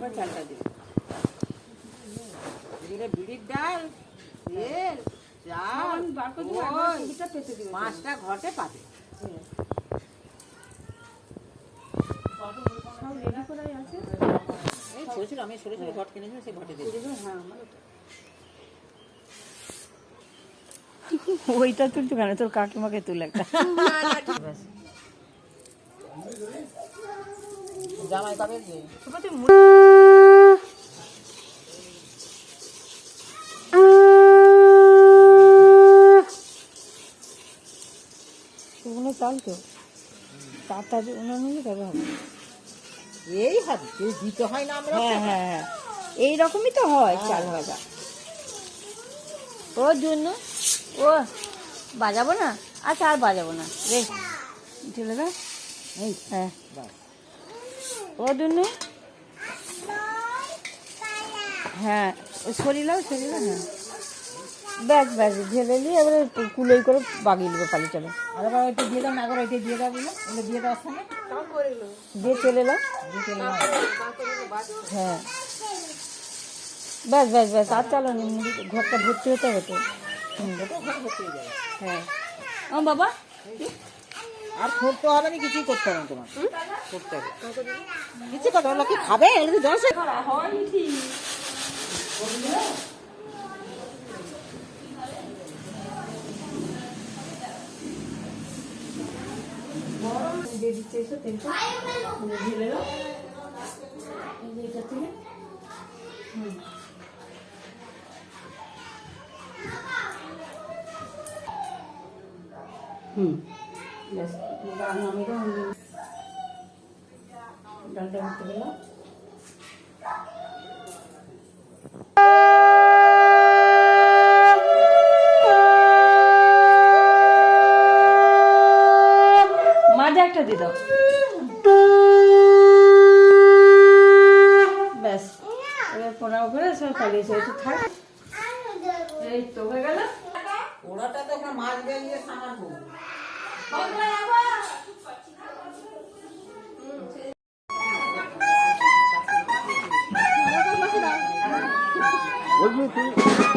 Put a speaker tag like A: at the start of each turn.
A: তারপর চালটা দিবি দিলে বিড়ির ডাল তেল চাল পাঁচটা ঘটে পাবে। এই ছোট আমি ছোট ছোট ঘট কিনেছিলাম সেই ঘটে দিয়ে
B: হ্যাঁ
C: ওইটা তুলতো কেন তোর কাকিমাকে তুলে একটা।
A: ব্যাস। জামাই কবে
C: শুকনো চাল তো। তাড়াতাড়ি উনানে তবে হবে।
A: এই হবে কেউ দিতে হয় না আমরা?
C: হ্যাঁ হ্যাঁ হ্যাঁ। এই রকমই তো হয় চাল ভাজা। ওর জন্য ও বাজাবো না? আচ্ছা আর বাজাবো না। রে চলে গা
A: এই
C: হ্যাঁ। হ্যাঁ হ্যাঁ। ব্যাস ব্যাস ঢেলে নিয়ে এবারে কুলোই করে বাগিয়ে নেবে পালি চলে।
A: আর দিয়ে দাও না দিয়ে দাও বলে ওটা দিয়ে দেওয়ার সঙ্গে
C: দিয়ে চলে এলাম। হ্যাঁ। ব্যাস ব্যাস ব্যাস আর চালো না ঘরটা ভর্তি হতে হবে তো। হুম,
A: ওটা ঘর ভর্তি হয়ে
C: হ্যাঁ। বাবা
A: আর করতে হবে না কিছুই করতে না তোমার। করতে হবে। কিছু কথা হলো কি খাবে? এগুলো তো
B: হুম। ডাল নামিয়ে ডালটা করতে গেলাম
C: মাঝে একটা দিয়ে দাও ব্যাস এবার পোড়াও করে সব পালিয়েছে একটু থাক। এই তো হয়ে গেল।
A: ওরাটা তো মাছ বেরিয়ে সামান
D: Thank you.